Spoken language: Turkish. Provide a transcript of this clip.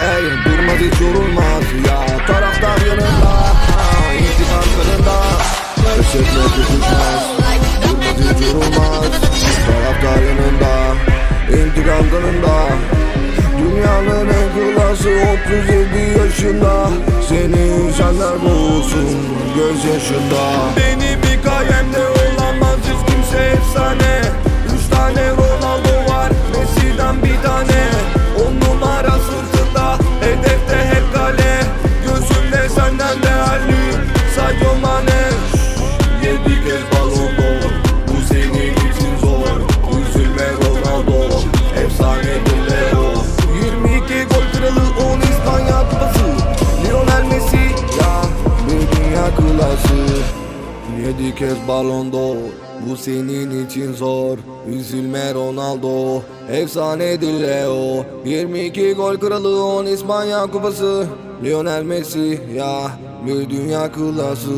Ey durmaz hiç yorulmaz. Ya taraftar yanında. İntikam kanında etmek yakışmaz Durmaz hiç yorulmaz. Taraftar yanında İntikam kanında Dünyanın en klası 37 yaşında. Seni insanlar boğulsun gözyaşında. Benim hikayemde olamaz hiç kimse efsane. Üç tane Ronaldo var Messi'den bir tane Yedi kez balon d'Or bu senin için zor. Üzülme Ronaldo Efsanedir Leo. 22 gol kralı 10 İspanya kupası. Lionel Messi ya bir dünya klası